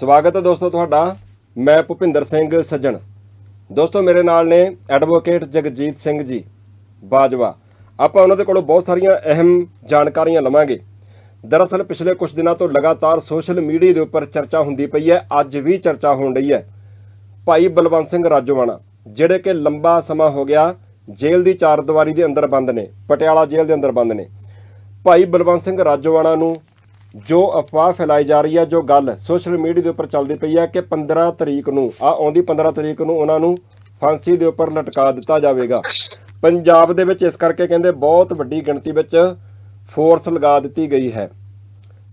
ਸਵਾਗਤ ਹੈ ਦੋਸਤੋ ਤੁਹਾਡਾ। ਮੈਂ ਭੁਪਿੰਦਰ ਸਿੰਘ ਸੱਜਣ। ਦੋਸਤੋ ਮੇਰੇ ਨਾਲ ਨੇ ਐਡਵੋਕੇਟ ਜਗਜੀਤ ਸਿੰਘ ਜੀ, ਬਾਜਵਾ। ਆਪਾਂ ਉਹਨਾਂ ਦੇ ਕੋਲੋਂ ਬਹੁਤ ਸਾਰੀਆਂ ਅਹਿਮ ਜਾਣਕਾਰੀਆਂ ਲਵਾਂਗੇ। ਦਰਅਸਲ ਪਿਛਲੇ ਕੁਝ ਦਿਨਾਂ ਤੋਂ ਲਗਾਤਾਰ ਸੋਸ਼ਲ ਮੀਡੀਆ ਦੇ ਉੱਪਰ ਚਰਚਾ ਹੁੰਦੀ ਪਈ ਹੈ, ਅੱਜ ਵੀ ਚਰਚਾ ਹੋਣ ਰਹੀ ਹੈ। ਭਾਈ ਬਲਵੰਤ ਸਿੰਘ ਰਾਜੋਵਾਣਾ, ਜਿਹੜੇ ਕਿ ਲੰਬਾ ਸਮਾਂ ਹੋ ਗਿਆ ਜੇਲ੍ਹ ਦੀ ਚਾਰ ਦੀਵਾਰੀ ਦੇ ਅੰਦਰ ਬੰਦ ਨੇ, ਪਟਿਆਲਾ ਜੇਲ੍ਹ ਦੇ ਅੰਦਰ ਬੰਦ ਨੇ। ਭਾਈ ਬਲਵੰਤ ਸਿੰਘ ਰਾਜੋਵਾਣਾ ਨੂੰ ਜੋ ਅਫਵਾਹ ਫੈਲਾਈ ਜਾ ਰਹੀ ਹੈ ਜੋ ਗੱਲ ਸੋਸ਼ਲ ਮੀਡੀਆ ਦੇ ਉੱਪਰ ਚੱਲਦੀ ਪਈ ਹੈ ਕਿ 15 ਤਰੀਕ ਨੂੰ ਆ ਆਉਂਦੀ 15 ਤਰੀਕ ਨੂੰ ਉਹਨਾਂ ਨੂੰ ਫਾਂਸੀ ਦੇ ਉੱਪਰ ਲਟਕਾ ਦਿੱਤਾ ਜਾਵੇਗਾ। ਪੰਜਾਬ ਦੇ ਵਿੱਚ ਇਸ ਕਰਕੇ ਕਹਿੰਦੇ ਬਹੁਤ ਵੱਡੀ ਗਿਣਤੀ ਵਿੱਚ ਫੋਰਸ ਲਗਾ ਦਿੱਤੀ ਗਈ ਹੈ।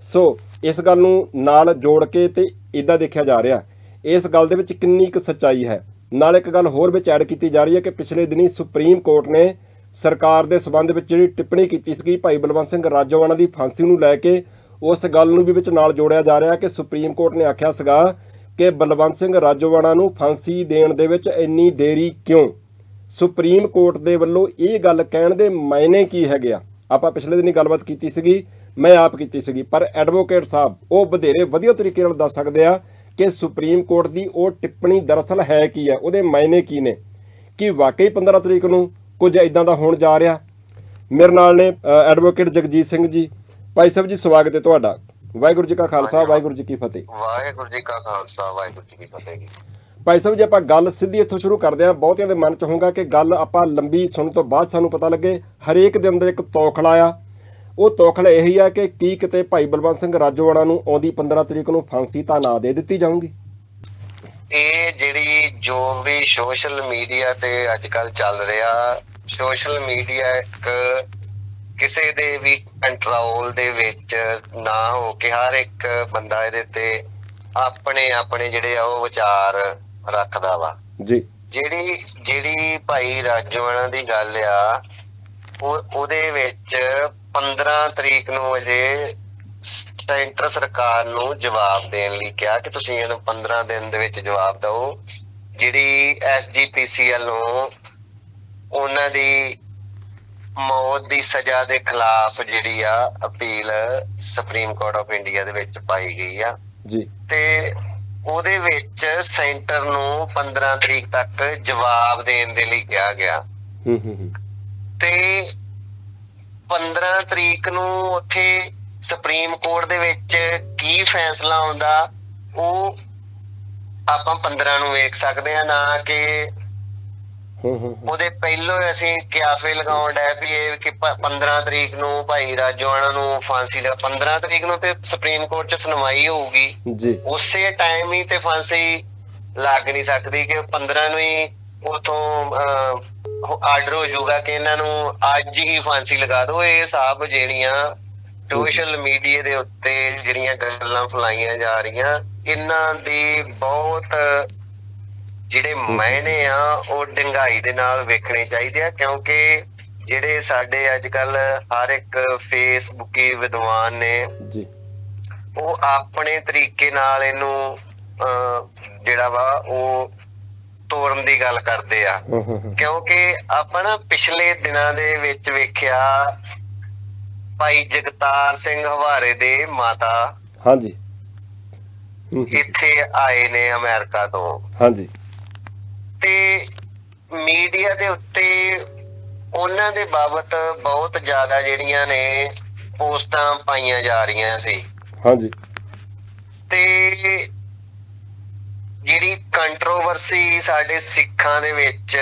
ਸੋ ਇਸ ਗੱਲ ਨੂੰ ਨਾਲ ਜੋੜ ਕੇ ਤੇ ਇਦਾਂ ਦੇਖਿਆ ਜਾ ਰਿਹਾ। ਇਸ ਗੱਲ ਦੇ ਵਿੱਚ ਕਿੰਨੀ ਕੁ ਸੱਚਾਈ ਹੈ। ਨਾਲ ਇੱਕ ਗੱਲ ਹੋਰ ਵਿੱਚ ਐਡ ਕੀਤੀ ਜਾ ਰਹੀ ਹੈ ਕਿ ਪਿਛਲੇ ਦਿਨੀ ਸੁਪਰੀਮ ਕੋਰਟ ਨੇ ਸਰਕਾਰ ਦੇ ਸਬੰਧ ਵਿੱਚ ਜਿਹੜੀ ਟਿੱਪਣੀ ਕੀਤੀ ਸੀਗੀ ਭਾਈ ਬਲਵੰਤ ਸਿੰਘ ਰਾਜੋਵਾਣਾ ਦੀ ਫਾਂਸੀ ਨੂੰ ਲੈ ਕੇ ਉਸ ਗੱਲ ਨੂੰ ਵੀ ਵਿੱਚ ਨਾਲ ਜੋੜਿਆ ਜਾ ਰਿਹਾ ਕਿ ਸੁਪਰੀਮ ਕੋਰਟ ਨੇ ਆਖਿਆ ਸੀਗਾ ਕਿ ਬਲਵੰਤ ਸਿੰਘ ਰਾਜੋਵਾਣਾ ਨੂੰ ਫਾਂਸੀ ਦੇਣ ਦੇ ਵਿੱਚ ਇੰਨੀ ਦੇਰੀ ਕਿਉਂ? ਸੁਪਰੀਮ ਕੋਰਟ ਦੇ ਵੱਲੋਂ ਇਹ ਗੱਲ ਕਹਿਣ ਦੇ ਮਾਇਨੇ ਕੀ ਹੈਗੇ ਆ? ਆਪਾਂ ਪਿਛਲੇ ਦਿਨੀ ਗੱਲਬਾਤ ਕੀਤੀ ਸੀਗੀ, ਮੈਂ ਆਪ ਕੀਤੀ ਸੀਗੀ, ਪਰ ਐਡਵੋਕੇਟ ਸਾਹਿਬ, ਉਹ ਵਧੇਰੇ ਵਧੀਆ ਤਰੀਕੇ ਨਾਲ ਦੱਸ ਸਕਦੇ ਆ ਕਿ ਸੁਪਰੀਮ ਕੋਰਟ ਦੀ ਉਹ ਟਿੱਪਣੀ ਦਰਅਸਲ ਹੈ ਕੀ ਹੈ ਉਹਦੇ ਮਾਇਨੇ ਕੀ ਨੇ? ਕਿ ਵਾਕਈ 15 ਤਰੀਕ ਨੂੰ ਕੁਝ ਇਦਾਂ ਦਾ ਹੋਣ ਜਾ ਰਿਹਾ? ਮੇਰੇ ਨਾਲ ਨੇ ਐਡਵੋਕੇਟ ਜਗਜੀਤ ਸਿੰਘ ਜੀ ਭਾਈ ਸਾਹਿਬ ਜੀ ਸਵਾਗਤ ਹੈ ਤੁਹਾਡਾ। ਵਾਹਿਗੁਰੂ ਜੀ ਕਾ ਖਾਲਸਾ ਵਾਹਿਗੁਰੂ ਜੀ ਕੀ ਫਤਿਹ। ਵਾਹਿਗੁਰੂ ਜੀ ਕਾ ਖਾਲਸਾ ਵਾਹਿਗੁਰੂ ਜੀ ਕੀ ਫਤਿਹ ਜੀ। ਭਾਈ ਸਾਹਿਬ ਜੀ ਆਪਾਂ ਗੱਲ ਸਿੱਧੀ ਇੱਥੋਂ ਸ਼ੁਰੂ ਕਰਦੇ ਹਾਂ। ਬਹੁਤਿਆਂ ਦੇ ਮਨ ਚ ਹੋਊਗਾ ਕਿ ਗੱਲ ਆਪਾਂ ਲੰਬੀ ਸੁਣਨ ਤੋਂ ਬਾਅਦ ਸਾਨੂੰ ਪਤਾ ਲੱਗੇ। ਹਰੇਕ ਦੇ ਅੰਦਰ ਇੱਕ ਤੌਖਲਾ ਆ। ਉਹ ਤੌਖਲਾ ਇਹੀ ਆ ਕਿ ਕੀ ਕਿਤੇ ਭਾਈ ਬਲਵੰਤ ਸਿੰਘ ਰਾਜੋਵਾਣਾ ਨੂੰ ਆਉਂਦੀ 15 ਤਰੀਕ ਨੂੰ ਫਾਂਸੀ ਤਾਂ ਨਾ ਦੇ ਦਿੱਤੀ ਜਾਊਗੀ। ਇਹ ਜਿਹੜੀ ਜੋ ਵੀ ਸੋਸ਼ਲ ਮੀਡੀਆ ਤੇ ਅੱਜ ਕੱਲ ਚੱਲ ਰਿਹਾ ਸੋਸ਼ਲ ਮੀਡੀਆ ਇੱਕ ਕਿਸੇ ਦੇ ਵੀ ਕੰਟਰੋਲ ਦੇ ਵਿੱਚ ਨਾ ਹੋ ਕੇ ਹਰ ਇੱਕ ਬੰਦਾ ਇਹਦੇ ਤੇ ਆਪਣੇ ਆਪਣੇ ਜਿਹੜੇ ਆ ਉਹ ਵਿਚਾਰ ਰੱਖਦਾ ਵਾ। ਜੀ। ਜਿਹੜੀ ਜਿਹੜੀ ਭਾਈ ਰਾਜੋਆਣਾ ਦੀ ਗੱਲ ਆ ਉਹ ਉਹਦੇ ਵਿੱਚ 15 ਤਰੀਕ ਨੂੰ ਅਜੇ ਸੈਂਟਰ ਸਰਕਾਰ ਨੂੰ ਜਵਾਬ ਦੇਣ ਲਈ ਕਿਹਾ ਕਿ ਤੁਸੀਂ ਇਹਨੂੰ 15 ਦਿਨ ਦੇ ਵਿੱਚ ਜਵਾਬ ਦਿਓ। ਜਿਹੜੀ ਐਸਜੀਪੀਸੀਐਲ ਨੂੰ ਉਹਨਾਂ ਦੀ ਮੌਤ ਦੀ ਸਜ਼ਾ ਦੇ ਖਿਲਾਫ ਜਿਹੜੀ ਆ appeal supreme court of India ਦੇ ਵਿੱਚ ਪਾਈ ਗਈ ਆ। ਜੀ। ਤੇ ਉਹਦੇ ਵਿੱਚ ਸੈਂਟਰ ਨੂੰ 15 ਤਰੀਕ ਤੱਕ ਜਵਾਬ ਦੇਣ ਦੇ ਲਈ ਕਿਹਾ ਗਿਆ। ਹੂੰ ਹੂੰ ਤੇ 15 ਤਰੀਕ ਨੂੰ ਉੱਥੇ ਸੁਪਰੀਮ ਕੋਰਟ ਦੇ ਵਿੱਚ ਕੀ ਫੈਸਲਾ ਆਉਂਦਾ ਉਹ ਆਪਾਂ 15 ਨੂੰ ਵੇਖ ਸਕਦੇ ਆ ਨਾ ਕਿ। ਉਹਦੇ ਪਹਿਲੋਂ ਅਸੀਂ ਕਿਆਫੇ ਲਗਾਉਣ ਡੈ ਵੀ ਇਹ ਕਿ ਪ- 15 ਤਰੀਕ ਨੂੰ ਭਾਈ ਰਾਜੋਆਣਾ ਨੂੰ ਫਾਂਸੀ ਦਾ 15 ਤਰੀਕ ਨੂੰ ਤੇ ਸੁਪਰੀਮ ਕੋਰਟ 'ਚ ਸੁਣਵਾਈ ਹੋਊਗੀ। ਜੀ। ਉਸੇ ਟਾਈਮ ਹੀ ਤੇ ਫਾਂਸੀ ਲੱਗ ਨਹੀਂ ਸਕਦੀ ਕਿ 15 ਨੂੰ ਹੀ ਉਥੋਂ ਆਰਡਰ ਹੋ ਜਾਊਗਾ ਕਿ ਇਹਨਾਂ ਨੂੰ ਅੱਜ ਹੀ ਫਾਂਸੀ ਲਗਾ ਦਿਓ। ਇਹ ਸਭ ਜਿਹੜੀਆਂ ਸੋਸ਼ਲ ਮੀਡੀਆ ਦੇ ਉੱਤੇ ਜਿਹੜੀਆਂ ਗੱਲਾਂ ਫਲਾਈਆਂ ਜਾ ਰਹੀਆਂ ਇਹਨਾਂ ਦੀ ਬਹੁਤ ਜਿਹੜੇ ਮਾਇਨੇ ਆ ਉਹ ਡੰਗਾਈ ਦੇ ਨਾਲ ਵੇਖਣੇ ਚਾਹੀਦੇ ਆ ਕਿਉਂਕਿ ਜਿਹੜੇ ਸਾਡੇ ਅੱਜ ਕੱਲ ਹਰ ਇੱਕ ਫੇਸਬੁੱਕੀ ਵਿਦਵਾਨ ਨੇ ਜੀ। ਉਹ ਆਪਣੇ ਤਰੀਕੇ ਨਾਲ ਇਹਨੂੰ ਜਿਹੜਾ ਵਾ ਉਹ ਤੋੜਨ ਦੀ ਗੱਲ ਕਰਦੇ ਆ। ਕਿਉਂਕਿ ਆਪਾਂ ਨਾ ਪਿਛਲੇ ਦਿਨਾਂ ਦੇ ਵਿੱਚ ਵੇਖਿਆ ਭਾਈ ਜਗਤਾਰ ਸਿੰਘ ਹਵਾਰੇ ਦੇ ਮਾਤਾ ਹਾਂਜੀ। ਇੱਥੇ ਆਏ ਨੇ ਅਮਰੀਕਾ ਤੋਂ। ਹਾਂਜੀ। ਤੇ ਮੀਡੀਆ ਦੇ ਉੱਤੇ ਉਹਨਾਂ ਦੇ ਬਾਬਤ ਬਹੁਤ ਜ਼ਿਆਦਾ ਜਿਹੜੀਆਂ ਨੇ ਪੋਸਟਾਂ ਪਾਈਆਂ ਜਾ ਰਹੀਆਂ ਸੀ। ਹਾਂਜੀ। ਤੇ ਜਿਹੜੀ ਕੰਟਰੋਵਰਸੀ ਸਾਡੇ ਸਿੱਖਾਂ ਦੇ ਵਿੱਚ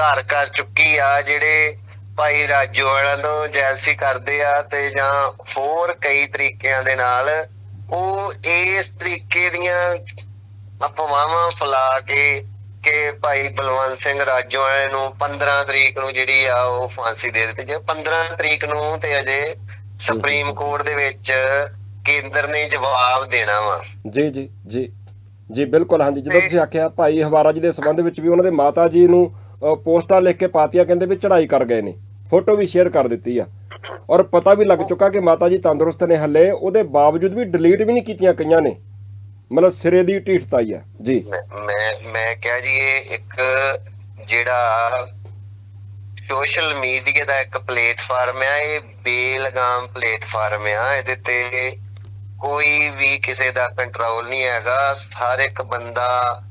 ਘਰ ਘਰ ਚੁੱਕੀ ਆ ਜਿਹੜੇ ਭਾਈ ਰਾਜੋਵਾਲਾ ਤੋਂ ਜੈਲਸੀ ਕਰਦੇ ਆ ਤੇ ਜਾਂ ਹੋਰ ਕਈ ਤਰੀਕਿਆਂ ਦੇ ਨਾਲ ਉਹ ਇਸ ਤਰੀਕੇ ਦੀਆਂ ਅਫਵਾਹਾਂ ਫੈਲਾ ਕੇ ਕਿ ਭਾਈ ਬਲਵੰਤ ਸਿੰਘ ਰਾਜੋਵਾਲੇ ਨੂੰ 15 ਤਰੀਕ ਨੂੰ ਜਿਹੜੀ ਆ ਉਹ ਫਾਂਸੀ ਦੇ ਦਿੱਤੀ ਜੇ 15 ਤਰੀਕ ਨੂੰ ਤੇ ਅਜੇ ਸੁਪਰੀਮ ਕੋਰਟ ਦੇ ਵਿੱਚ ਕੇਂਦਰ ਨੇ ਜਵਾਬ ਦੇਣਾ ਵਾ। ਜੀ ਜੀ ਜੀ। ਜੀ ਬਿਲਕੁਲ ਹਾਂਜੀ। ਜਦੋਂ ਤੁਸੀਂ ਆਖਿਆ ਭਾਈ ਹਵਾਰਾ ਜੀ ਦੇ ਸੰਬੰਧ ਵਿੱਚ ਵੀ ਉਹਨਾਂ ਦੇ ਮਾਤਾ ਜੀ ਨੂੰ ਪੋਸਟਾਂ ਲਿਖ ਕੇ ਪਾਤੀਆਂ ਕਹਿੰਦੇ ਵੀ ਚੜ੍ਹਾਈ ਕਰ ਗਏ ਨੇ। ਫੋਟੋ ਵੀ ਸ਼ੇਅਰ ਕਰ ਦਿੱਤੀ ਆ। ਔਰ ਪਤਾ ਵੀ ਲੱਗ ਚੁੱਕਾ ਕਿ ਮਾਤਾ ਜੀ ਤੰਦਰੁਸਤ ਨੇ ਹੱਲੇ। ਉਹਦੇ ਬਾਵਜੂਦ ਵੀ ਡਿਲੀਟ ਵੀ ਨਹੀਂ ਕੀਤੀਆਂ ਕਈਆਂ ਨੇ। ਮਤਲਬ ਸਿਰੇ ਦੀ ਢੀਠਤਾਈ ਆ ਜੀ। ਮੈਂ ਮੈਂ- ਕਿਹਾ ਜੀ ਇਹ ਇੱਕ ਜਿਹੜਾ ਸੋਸ਼ਲ ਮੀਡੀਆ ਦਾ ਇੱਕ ਪਲੇਟਫਾਰਮ ਆ ਇਹ ਬੇਲਗਾਮ ਪਲੇਟਫਾਰਮ ਆ। ਇਹਦੇ ਤੇ ਕੋਈ ਵੀ ਕਿਸੇ ਦਾ ਕੰਟਰੋਲ ਨਹੀਂ ਹੈਗਾ। ਹਰ ਇੱਕ ਬੰਦਾ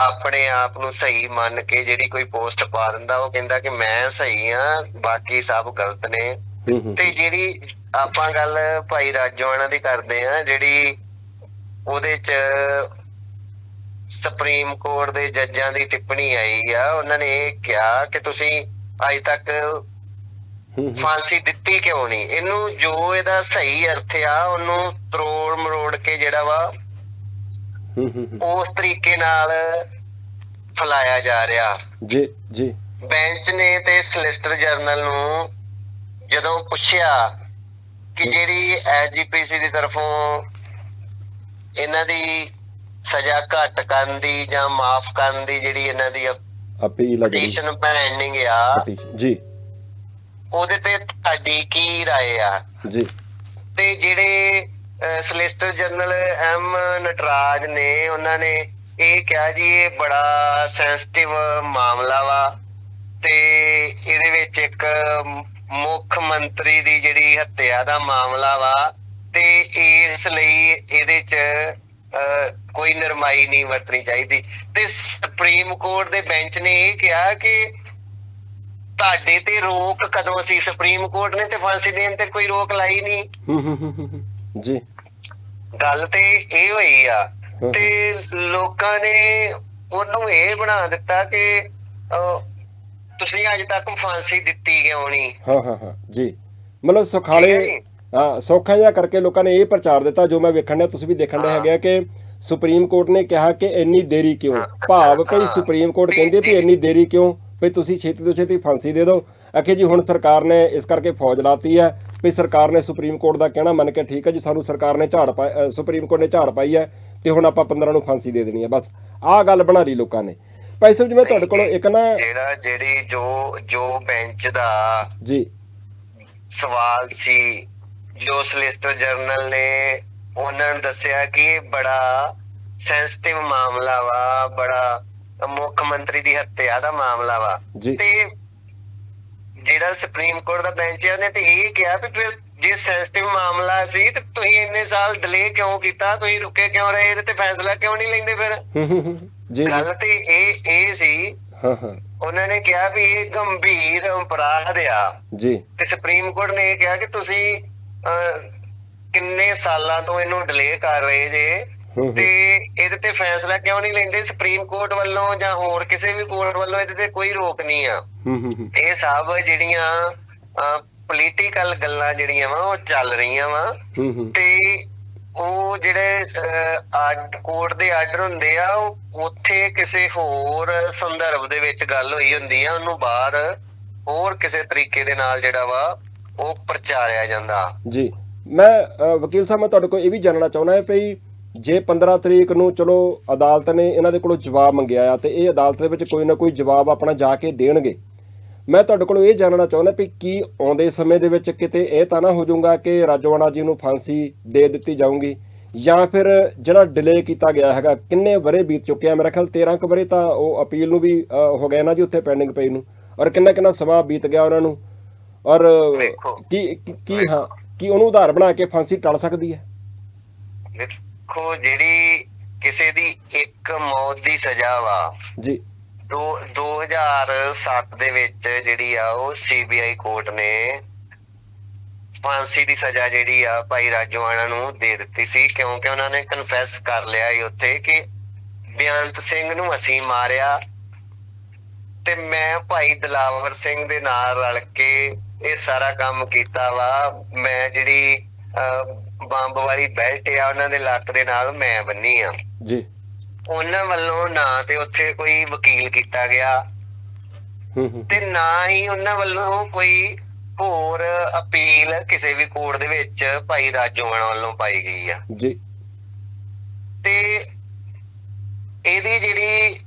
ਆਪਣੇ ਆਪ ਨੂੰ ਸਹੀ ਮੰਨ ਕੇ ਜਿਹੜੀ ਕੋਈ ਪੋਸਟ ਪਾ ਦਿੰਦਾ ਉਹ ਕਹਿੰਦਾ ਕਿ ਮੈਂ ਸਹੀ ਆ ਬਾਕੀ ਸਭ ਗਲਤ ਨੇ। ਹੂੰ ਹੂੰ ਤੇ ਜਿਹੜੀ ਆਪਾਂ ਗੱਲ ਭਾਈ ਰਾਜੋਆਣਾ ਦੀ ਕਰਦੇ ਆ ਜਿਹੜੀ ਉਹਦੇ ਚ ਸੁਪਰੀਮ ਕੋਰਟ ਦੇ ਜੱਜਾਂ ਦੀ ਟਿੱਪਣੀ ਆਈ ਆ। ਉਹਨਾਂ ਨੇ ਇਹ ਕਿਹਾ ਕਿ ਤੁਸੀਂ ਅਜੇ ਤੱਕ ਫਾਂਸੀ ਦਿੱਤੀ ਕਿਉਂ ਨਹੀਂ? ਇਹਨੂੰ ਜੋ ਇਹਦਾ ਸਹੀ ਅਰਥ ਆ ਉਹਨੂੰ ਤਰੋੜ ਮਰੋੜ ਕੇ ਜਿਹੜਾ ਵਾ। ਉਸ ਤਰੀਕੇ ਨਾਲ ਫਲਾਇਆ ਜਾ ਰਿਹਾ। ਜੀ ਜੀ। ਬੈਂਚ ਨੇ ਤੇ ਸਲਿਸਟਰ ਜਰਨਲ ਨੂੰ ਜਦੋਂ ਪੁੱਛਿਆ ਕਿ ਜਿਹੜੀ ਐਜੀਪੀਸੀ ਦੀ ਤਰਫੋਂ ਇਹਨਾਂ ਦੀ ਸਜ਼ਾ ਘੱਟ ਕਰਨ ਦੀ ਜਾਂ ਮਾਫ ਕਰਨ ਦੀ ਜਿਹੜੀ ਇਹਨਾਂ ਦੀ ਅਪੀਲ ਜਿਹੜੀ। ਪਟੀਸ਼ਨ ਪੈਂਡਿੰਗ ਆ ਜੀ। ਉਹਦੇ ਤੇ ਤੁਹਾਡੀ ਕੀ ਰਾਏ ਆ? ਜੀ। ਤੇ ਜਿਹੜੇ ਸਲਿਸਟਰ ਜਨਰਲ ਐਮ ਨਟਰਾਜ ਨੇ ਉਹਨਾਂ ਨੇ ਇਹ ਕਿਹਾ ਜੀ ਇਹ ਬੜਾ ਸੈਂਸਿਟਿਵ ਮਾਮਲਾ ਵਾ ਤੇ ਇਹਦੇ ਵਿੱਚ ਇੱਕ ਮੁੱਖ ਮੰਤਰੀ ਦੀ ਜਿਹੜੀ ਹੱਤਿਆ ਦਾ ਮਾਮਲਾ ਵਾ ਤੇ ਇਸ ਲਈ ਇਹਦੇ ਚ ਕੋਈ ਨਰਮਾਈ ਨਹੀਂ ਵਰਤਣੀ ਚਾਹੀਦੀ। ਤੇ ਸੁਪਰੀਮ ਕੋਰਟ ਦੇ ਬੈਂਚ ਨੇ ਇਹ ਕਿਹਾ ਕਿ ਤੁਹਾਡੇ ਤੇ ਰੋਕ ਕਦੋਂ ਸੀ ਸੁਪਰੀਮ ਕੋਰਟ ਨੇ ਤੇ ਫਾਂਸੀ ਦੇਣ ਤੇ ਕੋਈ ਰੋਕ ਲਾਈ ਨਹੀਂ। ਜੀ। ਗੱਲ ਤੇ ਇਹ ਹੋਈ ਆ। ਤੇ ਲੋਕਾਂ ਨੇ ਉਹਨੂੰ ਇਹ ਬਣਾ ਦਿੱਤਾ ਕਿ ਤੁਸੀਂ ਅੱਜ ਤੱਕ ਫਾਂਸੀ ਦਿੱਤੀ ਕਿਉਂ ਨਹੀਂ? ਹਾਂ ਹਾਂ ਹਾਂ। ਜੀ। ਮਤਲਬ ਸੁਖਾਲੇ ਸੌਖਾ ਜਿਹਾ ਕਰਕੇ ਲੋਕਾਂ ਨੇ ਇਹ ਪ੍ਰਚਾਰ ਦਿੱਤਾ ਜੋ ਮੈਂ ਵੇਖਣ ਡਿਆ ਤੁਸੀਂ ਵੀ ਦੇਖਣ ਦੇ। ਹੈਗੇ ਕਿ ਸੁਪਰੀਮ ਕੋਰਟ ਨੇ ਕਿਹਾ ਕਿ ਇੰਨੀ ਦੇਰੀ ਕਿਉਂ ਭਾਵ ਭਈ। ਸੁਪਰੀਮ ਕੋਰਟ ਕਹਿੰਦੇ ਵੀ। ਇੰਨੀ ਦੇਰੀ ਕਿਉਂ ਵੀ ਤੁਸੀਂ ਛੇਤੀ ਤੋਂ ਛੇਤੀ ਫਾਂਸੀ ਦੇ ਦਿਓ ਅਖੇ ਜੀ ਹੁਣ ਸਰਕਾਰ ਨੇ ਇਸ ਕਰਕੇ ਫੌਜ ਲਾਤੀ ਹੈ ਵੀ ਸਰਕਾਰ ਨੇ ਸੁਪਰੀਮ ਕੋਰਟ ਦਾ ਕਹਿਣਾ ਮੰਨ ਕੇ ਠੀਕ ਹੈ ਜੀ ਸਾਨੂੰ ਸਰਕਾਰ ਨੇ ਝਾੜ ਪਾ ਅ, ਸੁਪਰੀਮ ਕੋਰਟ ਨੇ ਝਾੜ ਪਾਈ ਹੈ ਤੇ ਹੁਣ ਆਪਾਂ 15 ਨੂੰ ਫਾਂਸੀ ਦੇ ਦੇਣੀ ਹੈ ਬਸ ਆਹ ਗੱਲ ਬਣਾ ਲਈ ਲੋਕਾਂ ਨੇ ਭਾਈ ਸਾਹਿਬ ਜੀ ਮੈਂ ਤੁਹਾਡੇ ਕੋਲੋਂ ਇੱਕ ਨਾ ਜਿਹੜਾ ਜਿਹੜੀ ਜੋ ਜੋ ਬੈਂਚ ਦਾ ਜੀ ਸਵਾਲ ਸੀ ਜੋ ਸਲਿਸਟਰ ਜਰਨਲ ਨੇ ਉਹਨਾਂ ਨੂੰ ਦੱਸਿਆ ਕਿ ਬੜਾ ਸੈਂਸਿਟਿਵ ਮਾਮਲਾ ਵਾ ਬੜਾ ਮੁੱਖ ਮੰਤਰੀ ਦੀ ਹੱਤਿਆ ਦਾ ਮਾਮਲਾ ਵਾ। ਤੇ ਜਿਹੜਾ ਸੁਪਰੀਮ ਕੋਰਟ ਦਾ ਬੈਂਚ ਹੈ ਉਹਨੇ ਤੇ ਇਹ ਕਿਹਾ ਵੀ ਫਿਰ ਜੇ ਸੈਂਸਿਟਿਵ ਮਾਮਲਾ ਸੀ ਤੇ ਤੁਸੀਂ ਇੰਨੇ ਸਾਲ ਡਿਲੇ ਕਿਉਂ ਕੀਤਾ? ਤੁਸੀਂ ਰੁਕੇ ਕਿਉਂ ਰਹੇ? ਇਹਦੇ ਤੇ ਫੈਸਲਾ ਕਿਉਂ ਨਹੀਂ ਲੈਂਦੇ ਫਿਰ? ਜੀ। ਗੱਲ ਤੇ ਇਹ ਇਹ ਸੀ ਹਾਂ ਹਾਂ। ਉਹਨਾਂ ਨੇ ਕਿਹਾ ਵੀ ਇਹ ਗੰਭੀਰ ਅਪਰਾਧ ਆ। ਜੀ। ਤੇ ਸੁਪਰੀਮ ਕੋਰਟ ਨੇ ਇਹ ਕਿਹਾ ਕਿ ਤੁਸੀਂ ਕਿੰਨੇ ਸਾਲਾਂ ਤੋਂ ਇਹਨੂੰ ਡਿਲੇ ਕਰ ਰਹੇ ਜੇ। ਤੇ ਇਹਦੇ ਤੇ ਫੈਸਲਾ ਕਿਉਂ ਨਹੀਂ ਲੈਂਦੇ? ਸੁਪਰੀਮ ਕੋਰਟ ਵੱਲੋਂ ਜਾਂ ਹੋਰ ਕਿਸੇ ਵੀ ਕੋਰਟ ਵੱਲੋਂ ਇਹਦੇ ਤੇ ਕੋਈ ਰੋਕ ਨਹੀਂ ਆ। ਇਹ ਸਭ ਜਿਹੜੀਆਂ ਪੋਲੀਟੀਕਲ ਗੱਲਾਂ ਜਿਹੜੀਆਂ ਵਾ ਉਹ ਚੱਲ ਰਹੀਆਂ ਵਾ। ਤੇ ਉਹ ਜਿਹੜੇ ਕੋਰਟ ਦੇ ਆਰਡਰ ਹੁੰਦੇ ਆ ਉਹ ਉੱਥੇ ਕਿਸੇ ਹੋਰ ਸੰਦਰਭ ਦੇ ਵਿੱਚ ਗੱਲ ਹੋਈ ਹੁੰਦੀ ਆ ਉਹਨੂੰ ਬਾਹਰ ਹੋਰ ਕਿਸੇ ਤਰੀਕੇ ਦੇ ਨਾਲ ਜਿਹੜਾ ਵਾ ਉਹ ਪ੍ਰਚਾਰਿਆ ਜਾਂਦਾ। ਜੀ। ਮੈਂ ਵਕੀਲ ਸਾਹਿਬ, ਮੈਂ ਤੁਹਾਡੇ ਕੋਲ ਇਹ ਵੀ ਜਾਣਨਾ ਚਾਹੁੰਦਾ ਹਾਂ ਭਈ ਜੇ 15 ਤਰੀਕ ਨੂੰ ਚਲੋ ਅਦਾਲਤ ਨੇ ਇਹਨਾਂ ਦੇ ਕੋਲੋਂ ਜਵਾਬ ਮੰਗਿਆ ਆ ਤੇ ਇਹ ਅਦਾਲਤ ਦੇ ਵਿੱਚ ਕੋਈ ਨਾ ਕੋਈ ਜਵਾਬ ਆਪਣਾ ਜਾ ਕੇ ਦੇਣਗੇ। ਮੈਂ ਤੁਹਾਡੇ ਕੋਲੋਂ ਇਹ ਜਾਣਨਾ ਚਾਹੁੰਦਾ ਵੀ ਕੀ ਆਉਂਦੇ ਸਮੇਂ ਦੇ ਵਿੱਚ ਕਿਤੇ ਇਹ ਤਾਂ ਨਾ ਹੋ ਜਾਊਗਾ ਕਿ ਰਾਜਵਾਨਾ ਜੀ ਨੂੰ ਫਾਂਸੀ ਦੇ ਦਿੱਤੀ ਜਾਊਗੀ ਜਾਂ ਫਿਰ ਜਿਹੜਾ ਡਿਲੇ ਕੀਤਾ ਗਿਆ ਹੈਗਾ, ਕਿੰਨੇ ਵਰੇ ਬੀਤ ਚੁੱਕੇ ਆ? ਮੇਰਾ ਖਿਆਲ 13 ਕੁ ਵਰੇ ਤਾਂ ਉਹ ਅਪੀਲ ਨੂੰ ਵੀ ਹੋ ਗਿਆ ਨਾ ਜੀ ਉੱਥੇ ਪੈਂਡਿੰਗ ਪਈ ਨੂੰ। ਔਰ ਕਿੰਨਾ ਕਿੰਨਾ ਸਮਾਂ ਬੀਤ ਗਿਆ ਉਹਨਾਂ ਨੂੰ? ਔਰ। ਕੀ ਕੀ- ਹਾਂ ਕੀ ਉਹਨੂੰ ਉਧਾਰ ਬਣਾ ਕੇ ਫਾਂਸੀ ਟਲ ਸਕਦੀ ਹੈ ਦੇਖੋ ਜਿਹੜੀ ਕਿਸੇ ਦੀ ਇੱਕ ਮੌਤ ਦੀ ਸਜ਼ਾ ਵਾ ਜੀ ਦੋ 2007 ਦੇ ਵਿੱਚ ਜਿਹੜੀ ਆ ਉਹ ਸੀਬੀਆਈ ਕੋਰਟ ਨੇ ਫਾਂਸੀ ਦੀ ਸਜ਼ਾ ਜਿਹੜੀ ਆ ਭਾਈ ਰਾਜਵਾਨਾ ਨੂੰ ਦੇ ਦਿੱਤੀ ਸੀ ਕਿਉਂਕਿ ਉਹਨਾਂ ਨੇ ਕਨਫੈਸ ਕਰ ਲਿਆ ਸੀ ਉੱਥੇ ਕਿ ਬਿਆੰਤ ਸਿੰਘ ਨੂੰ ਅਸੀਂ ਮਾਰਿਆ ਤੇ ਮੈਂ ਭਾਈ ਦਲਾਵਰ ਸਿੰਘ ਦੇ ਨਾਲ ਰਲ ਕੇ ਇਹ ਸਾਰਾ ਕੰਮ ਕੀਤਾ ਵਾ। ਮੈਂ ਜਿਹੜੀ ਬੰਬ ਵਾਲੀ ਬੈਲਟ ਆ ਉਹਨਾਂ ਦੇ ਲੱਕ ਦੇ ਨਾਲ ਮੈਂ ਬੰਨੀ ਆ। ਜੀ। ਉਹਨਾਂ ਵੱਲੋਂ ਨਾ ਤੇ ਉੱਥੇ ਕੋਈ ਵਕੀਲ ਕੀਤਾ ਗਿਆ। ਤੇ ਨਾ ਹੀ ਉਹਨਾਂ ਵੱਲੋਂ ਕੋਈ ਹੋਰ ਅਪੀਲ ਕਿਸੇ ਵੀ ਕੋਰਟ ਦੇ ਵਿੱਚ ਭਾਈ ਰਾਜੋਆਣਾ ਵੱਲੋਂ ਪਾਈ ਗਈ ਆ। ਜੀ। ਤੇ ਇਹਦੀ ਜਿਹੜੀ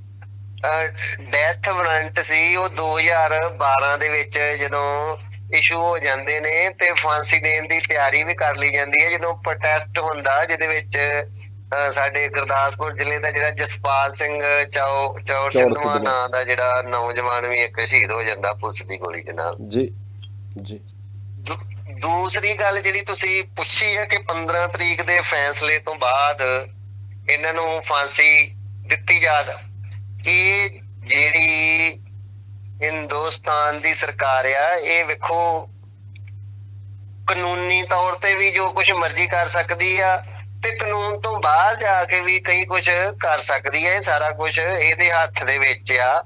ਡੈਥ ਵਾਰੰਟ ਸੀ ਉਹ 2012 ਦੇ ਵਿੱਚ ਜਦੋਂ ਇਸ਼ੂ ਹੋ ਜਾਂਦੇ ਨੇ ਤੇ ਫਾਂਸੀ ਦੇਣ ਦੀ ਤਿਆਰੀ ਵੀ ਕਰ ਲਈ ਜਾਂਦੀ ਹੈ ਜਦੋਂ ਪ੍ਰੋਟੈਸਟ ਹੁੰਦਾ ਜਿਹਦੇ ਵਿੱਚ ਸਾਡੇ ਗੁਰਦਾਸਪੁਰ ਜ਼ਿਲ੍ਹੇ ਦਾ ਜਿਹੜਾ ਜਸਪਾਲ ਸਿੰਘ ਚੌ ਚੌਰ ਸਿੰਧਵਾ। ਨਾਂ ਦਾ ਜਿਹੜਾ ਨੌਜਵਾਨ ਵੀ ਇੱਕ ਸ਼ਹੀਦ ਹੋ ਜਾਂਦਾ ਪੁਲਿਸ ਦੀ ਗੋਲੀ ਦੇ ਨਾਲ ਜੀ ਜੀ ਦੂਸਰੀ ਗੱਲ ਜਿਹੜੀ ਤੁਸੀਂ ਪੁੱਛੀ ਹੈ ਕਿ 15 ਤਰੀਕ ਦੇ ਫੈਸਲੇ ਤੋਂ ਬਾਅਦ ਇਹਨਾਂ ਨੂੰ ਫਾਂਸੀ ਦਿੱਤੀ ਜਾ ਇਹ ਜਿਹੜੀ ਹਿੰਦੁਸਤਾਨ ਦੀ ਸਰਕਾਰ ਆ ਇਹ ਵੇਖੋ ਕਾਨੂੰਨੀ ਤੌਰ ਤੇ ਵੀ ਜੋ ਕੁਝ ਮਰਜ਼ੀ ਕਰ ਸਕਦੀ ਆ ਤੇ ਕਾਨੂੰਨ ਤੋਂ ਬਾਹਰ ਜਾ ਕੇ ਵੀ ਕਈ ਕੁਝ ਕਰ ਸਕਦੀ ਹੈ ਇਹ ਸਾਰਾ ਕੁਝ ਇਹਦੇ ਹੱਥ ਦੇ ਵਿੱਚ ਆ।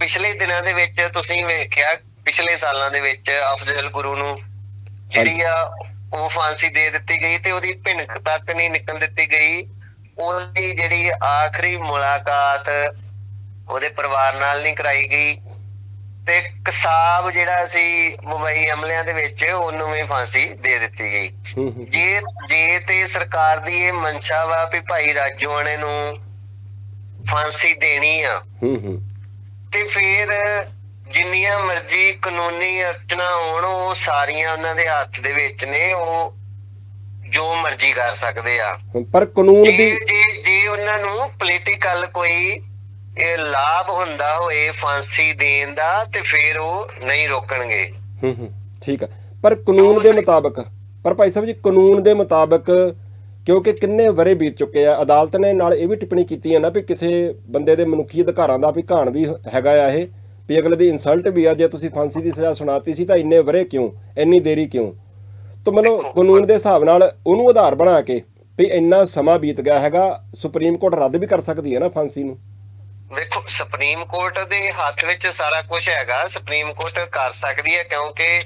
ਪਿਛਲੇ ਦਿਨਾਂ ਦੇ ਵਿੱਚ ਤੁਸੀਂ ਵੇਖਿਆ ਪਿਛਲੇ ਸਾਲਾਂ ਦੇ ਵਿੱਚ ਅਫਜ਼ਲ ਗੁਰੂ ਨੂੰ ਜਿਹੜੀ ਆ ਉਹ ਫਾਂਸੀ ਦੇ ਦਿੱਤੀ ਗਈ ਤੇ ਉਹਦੀ ਭਿਣਕ ਤੱਕ ਨਹੀਂ ਨਿਕਲ ਦਿੱਤੀ ਗਈ। ਉਹਦੀ ਜਿਹੜੀ ਆਖਰੀ ਮੁਲਾਕਾਤ ਉਹਦੇ ਪਰਿਵਾਰ ਨਾਲ ਨਹੀਂ ਕਰਾਈ ਗਈ। ਤੇ ਕਸਾਬ ਜਿਹੜਾ ਸੀ ਮੁੰਬਈ ਹਮਲਿਆਂ ਦੇ ਵਿੱਚ ਉਹਨੂੰ ਵੀ ਫਾਂਸੀ ਦੇ ਦਿੱਤੀ ਗਈ। ਜੇ ਜੇ ਤੇ ਸਰਕਾਰ ਦੀ ਇਹ ਮਨਸ਼ਾ ਵਾ ਵੀ ਭਾਈ ਰਾਜੋਆਣੇ ਨੂੰ ਫਾਂਸੀ ਦੇਣੀ ਆ ਹੂੰ ਹੂੰ। ਤੇ ਫਿਰ ਜਿੰਨੀਆਂ ਮਰਜ਼ੀ ਕਾਨੂੰਨੀ ਅੜਚਣਾ ਹੋਣ ਉਹ ਸਾਰੀਆਂ ਉਹਨਾਂ ਦੇ ਹੱਥ ਦੇ ਵਿੱਚ ਨੇ ਉਹ ਜੋ ਮਰਜ਼ੀ ਕਰ ਸਕਦੇ ਆ। ਪਰ ਕਾਨੂੰਨ ਜੇ ਦੀ ਜੇ ਜੇ ਉਹਨਾਂ ਨੂੰ ਪੋਲੀਟੀਕਲ ਕੋਈ ਇਹ ਲਾਭ ਹੁੰਦਾ ਹੋਏ ਫਾਂਸੀ ਦੇਣ ਦਾ ਤੇ ਫਿਰ ਉਹ ਨਹੀਂ ਰੋਕਣਗੇ। ਹੂੰ ਹੂੰ ਠੀਕ ਹੈ ਪਰ ਕਾਨੂੰਨ ਦੇ ਮੁਤਾਬਕ ਪਰ ਭਾਈ ਸਾਹਿਬ ਜੀ ਕਾਨੂੰਨ ਦੇ ਮੁਤਾਬਕ ਕਿਉਂਕਿ ਕਿੰਨੇ ਵਰੇ ਬੀਤ ਚੁੱਕੇ ਆ ਅਦਾਲਤ ਨੇ ਨਾਲ ਇਹ ਵੀ ਟਿੱਪਣੀ ਕੀਤੀ ਹੈ ਨਾ ਵੀ ਕਿਸੇ ਬੰਦੇ ਦੇ ਮਨੁੱਖੀ ਅਧਿਕਾਰਾਂ ਦਾ ਵੀ ਘਾਣ ਵੀ ਹੈਗਾ ਆ ਇਹ ਵੀ ਅਗਲੇ ਦੀ ਇਨਸਲਟ ਵੀ ਆ ਜੇ ਤੁਸੀਂ ਫਾਂਸੀ ਦੀ ਸਜ਼ਾ ਸੁਣਾਤੀ ਸੀ ਤਾਂ ਇੰਨੇ ਵਰੇ ਕਿਉਂ ਇੰਨੀ ਦੇਰੀ ਕਿਉਂ? ਤਾਂ ਮਤਲਬ ਕਾਨੂੰਨ ਦੇ ਹਿਸਾਬ ਨਾਲ ਉਹਨੂੰ ਆਧਾਰ ਬਣਾ ਕੇ ਵੀ ਇੰਨਾ ਸਮਾਂ ਬੀਤ ਗਿਆ ਹੈਗਾ ਸੁਪਰੀਮ ਕੋਰਟ ਰੱਦ ਵੀ ਕਰ ਸਕਦੀ ਹੈ ਨਾ ਫਾਂਸੀ ਨੂੰ। ਵੇਖੋ ਸੁਪਰੀਮ ਕੋਰਟ ਦੇ ਹੱਥ ਵਿੱਚ ਸਾਰਾ ਕੁਝ ਹੈਗਾ। ਸੁਪਰੀਮ ਕੋਰਟ ਕਰ ਸਕਦੀ ਹੈ ਕਿਉਂਕਿ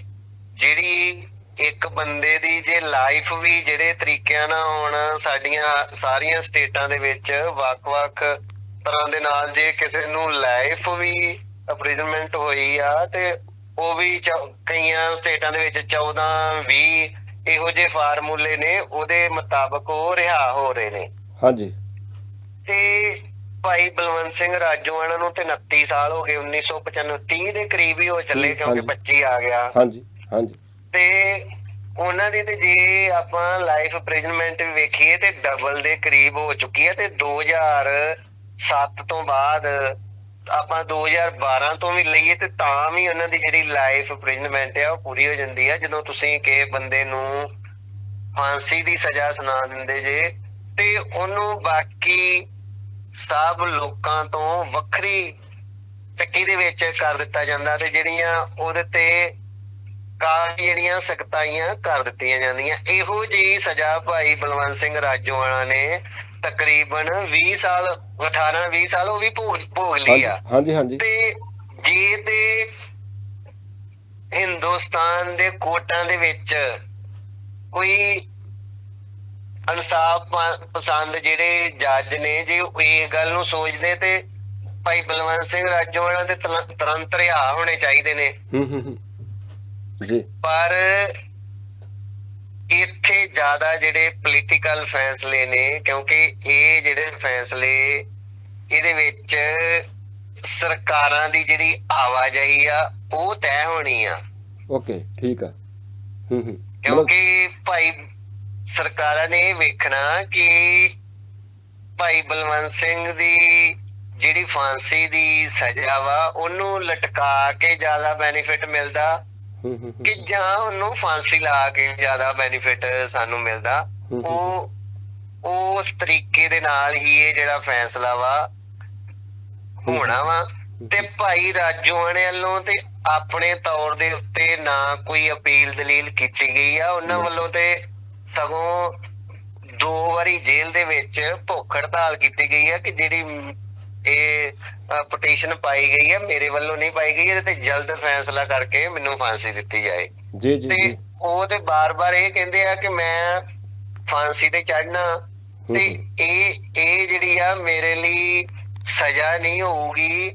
ਜਿਹੜੀ ਇੱਕ ਬੰਦੇ ਦੀ ਜੇ ਲਾਈਫ ਵੀ ਜਿਹੜੇ ਤਰੀਕਿਆਂ ਨਾਲ ਹੁਣ ਸਾਡੀਆਂ ਸਾਰੀਆਂ ਸਟੇਟਾਂ ਦੇ ਵਿੱਚ ਵੱਖ-ਵੱਖ ਤਰ੍ਹਾਂ ਦੇ ਨਾਲ ਜੇ ਕਿਸੇ ਨੂੰ ਲਾਈਫ ਵੀ ਅਪਰੀਜ਼ਨਮੈਂਟ ਹੋਈ ਆ ਤੇ ਉਹ ਵੀ ਕਈਆਂ ਸਟੇਟਾਂ ਦੇ ਵਿੱਚ 14 20 ਇਹੋ ਜਿਹੇ ਫਾਰਮੂਲੇ ਨੇ ਉਹਦੇ ਮੁਤਾਬਕ ਉਹ ਰਿਹਾ ਹੋ ਰਹੇ ਨੇ। ਹਾਂਜੀ। ਤੇ ਭਾਈ ਬਲਵੰਤ ਸਿੰਘ ਰਾਜੋਆਣਾ ਨੂੰ ਤੇ 29 ਸਾਲ ਹੋ ਗਏ 1995 30 ਦੇ ਕਰੀਬ ਹੀ ਹੋ ਚੱਲੇ ਕਿਉਂਕਿ ਹਾਂਜੀ। 25 ਆ ਗਿਆ। ਹਾਂਜੀ ਹਾਂਜੀ। ਤੇ ਉਹਨਾਂ ਦੀ ਤੇ ਜੇ ਆਪਾਂ ਲਾਈਫ ਇੰਪ੍ਰਿਜ਼ਨਮੈਂਟ ਵੀ ਵੇਖੀਏ ਤੇ ਡਬਲ ਦੇ ਕਰੀਬ ਹੋ ਚੁੱਕੀ ਹੈ ਤੇ 2007 ਤੋਂ ਬਾਅਦ ਆਪਾਂ 2012 ਤੋਂ ਵੀ ਲਈਏ ਤੇ ਤਾਂ ਵੀ ਉਹਨਾਂ ਦੀ ਜਿਹੜੀ ਲਾਈਫ ਇੰਪ੍ਰਿਜ਼ਨਮੈਂਟ ਆ ਉਹ ਪੂਰੀ ਹੋ ਜਾਂਦੀ ਆ। ਜਦੋਂ ਤੁਸੀਂ ਕਿਸੇ ਬੰਦੇ ਨੂੰ ਫਾਂਸੀ ਦੀ ਸਜ਼ਾ ਸੁਣਾ ਦਿੰਦੇ ਜੇ ਤੇ ਉਹਨੂੰ ਬਾਕੀ ਸਭ ਲੋਕਾਂ ਤੋਂ ਵੱਖਰੀ ਚੱਕੀ ਦੇ ਵਿੱਚ ਕਰ ਦਿੱਤਾ ਜਾਂਦਾ ਤੇ ਜਿਹੜੀਆਂ ਉਹਦੇ ਤੇ ਕਾਫੀ ਜਿਹੜੀਆਂ ਸਖਤਾਈਆਂ ਕਰ ਦਿੱਤੀਆਂ ਜਾਂਦੀਆਂ। ਇਹੋ ਜੀ ਸਜ਼ਾ ਭਾਈ ਬਲਵੰਤ ਸਿੰਘ ਰਾਜੋਆਣਾ ਨੇ ਤਕਰੀਬਨ 20 ਸਾਲ 18 20 ਸਾਲ ਉਹ ਵੀ ਭੋਗ ਭੋਗ ਲਈ ਆ। ਹਾਂਜੀ ਹਾਂਜੀ ਤੇ ਜੇ ਤੇ ਹਿੰਦੁਸਤਾਨ ਦੇ ਕੋਰਟਾਂ ਦੇ ਵਿੱਚ ਕੋਈ ਇਨਸਾਫ ਪਸੰਦ ਜਿਹੜੇ ਜੱਜ ਨੇ ਜੇ ਇਹ ਗੱਲ ਨੂੰ ਸੋਚਦੇ ਤੇ ਭਾਈ ਬਲਵੰਤ ਸਿੰਘ ਰਾਜੋਆਣਾ ਦੇ ਤੁਰੰਤ- ਰਿਹਾ ਹੋਣੇ ਚਾਹੀਦੇ ਨੇ। ਜੀ। ਪਰ ਇੱਥੇ ਜ਼ਿਆਦਾ ਜਿਹੜੇ ਪੋਲੀਟੀਕਲ ਫੈਸਲੇ ਨੇ ਕਿਉਂਕਿ ਇਹ ਜਿਹੜੇ ਫੈਸਲੇ ਇਹਦੇ ਵਿੱਚ ਸਰਕਾਰਾਂ ਦੀ ਜਿਹੜੀ ਆਵਾਜਾਈ ਆ ਉਹ ਤੈਅ ਹੋਣੀ ਆ। ਓਕੇ ਠੀਕ ਆ। ਹੂੰ ਹੂੰ। ਕਿਉਂਕਿ ਭਾਈ ਸਰਕਾਰਾਂ ਨੇ ਇਹ ਵੇਖਣਾ ਕਿ ਭਾਈ ਬਲਵੰਤ ਸਿੰਘ ਦੀ ਜਿਹੜੀ ਫਾਂਸੀ ਦੀ ਸਜ਼ਾ ਵਾ ਉਹਨੂੰ ਲਟਕਾ ਕੇ ਜ਼ਿਆਦਾ ਬੈਨੀਫਿਟ ਮਿਲਦਾ ਕਿ ਜਾਂ ਉਹਨੂੰ ਫਾਂਸੀ ਲਾ ਕੇ ਜ਼ਿਆਦਾ ਬੈਨੀਫਿਟ ਸਾਨੂੰ ਮਿਲਦਾ। ਉਹ ਉਸ ਤਰੀਕੇ ਦੇ ਨਾਲ ਹੀ ਇਹ ਜਿਹੜਾ ਫੈਸਲਾ ਵਾ ਹੋਣਾ ਵਾ। ਤੇ ਭਾਈ ਰਾਜੋਆਣੇ ਵੱਲੋਂ ਤੇ ਆਪਣੇ ਤੌਰ ਦੇ ਉੱਤੇ ਨਾ ਕੋਈ ਅਪੀਲ ਦਲੀਲ ਕੀਤੀ ਗਈ ਆ ਉਹਨਾਂ। ਵੱਲੋਂ ਤੇ ਸਗੋਂ ਦੋ ਵਾਰੀ ਜੇਲ੍ਹ ਦੇ ਵਿੱਚ ਭੁੱਖ ਹੜਤਾਲ ਕੀਤੀ ਗਈ ਆ ਕਿ ਜਿਹੜੀ ਇਹ ਪਟੀਸ਼ਨ ਪਾਈ ਗਈ ਹੈ ਮੇਰੇ ਵੱਲੋਂ ਨਹੀਂ ਪਾਈ ਗਈ ਇਹਦੇ ਤੇ ਜਲਦ ਫੈਸਲਾ ਕਰਕੇ ਮੈਨੂੰ ਫਾਂਸੀ ਦਿੱਤੀ ਜਾਏ ਜੀ ਜੀ ਤੇ ਉਹ ਤੇ ਬਾਰ-ਬਾਰ ਇਹ ਕਹਿੰਦੇ ਆ ਕਿ ਮੈਂ ਫਾਂਸੀ ਤੇ ਚੜਨਾ ਹੂੰ ਤੇ ਹੂੰ। ਇਹ ਇਹ ਜਿਹੜੀ ਆ ਮੇਰੇ ਲਈ ਸਜ਼ਾ ਨਹੀਂ ਹੋਊਗੀ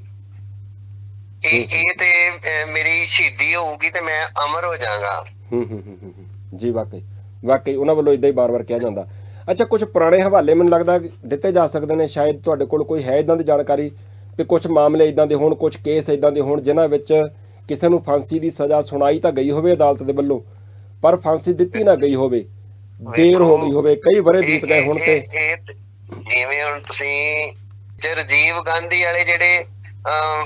ਇਹ ਹੂੰ। ਇਹ ਤੇ ਮੇਰੀ ਸ਼ਹੀਦੀ ਹੋਊਗੀ ਤੇ ਮੈਂ ਅਮਰ ਹੋ ਜਾਵਾਂਗਾ ਹੂੰ ਹੂੰ ਹੂੰ ਹੂੰ ਹੂੰ। ਜੀ ਵਾਕਈ ਵਾਕਈ ਉਹਨਾਂ ਵੱਲੋਂ ਇਦਾਂ ਹੀ ਬਾਰ-ਬਾਰ ਕਿਹਾ ਜਾਂਦਾ। ਅੱਛਾ ਕੁਝ ਪੁਰਾਣੇ ਹਵਾਲੇ ਮੈਨੂੰ ਲੱਗਦਾ ਕਿ ਦਿੱਤੇ ਜਾ ਸਕਦੇ ਨੇ ਸ਼ਾਇਦ ਤੁਹਾਡੇ ਕੋਲ ਕੋਈ ਹੈ ਇਦਾਂ ਦੀ ਜਾਣਕਾਰੀ ਵੀ ਕੁਝ ਮਾਮਲੇ ਇਦਾਂ ਦੇ ਹੋਣ ਕੁਝ ਕੇਸ ਇਦਾਂ ਦੇ ਹੋਣ ਜਿਨ੍ਹਾਂ ਵਿੱਚ ਕਿਸੇ ਨੂੰ ਫਾਂਸੀ ਦੀ ਸਜ਼ਾ ਸੁਣਾਈ ਤਾਂ ਗਈ ਹੋਵੇ ਅਦਾਲਤ ਦੇ ਵੱਲੋਂ ਪਰ ਫਾਂਸੀ ਦਿੱਤੀ ਨਾ ਗਈ ਹੋਵੇ ਦੇਰ ਹੋ ਗਈ ਹੋਵੇ ਕਈ ਇਹ- ਬੀਤ ਗਏ ਹੁਣ ਤੇ। ਜਿਵੇਂ ਹੁਣ ਤੁਸੀਂ ਜੇ ਰਾਜੀਵ ਗਾਂਧੀ ਵਾਲੇ ਜਿਹੜੇ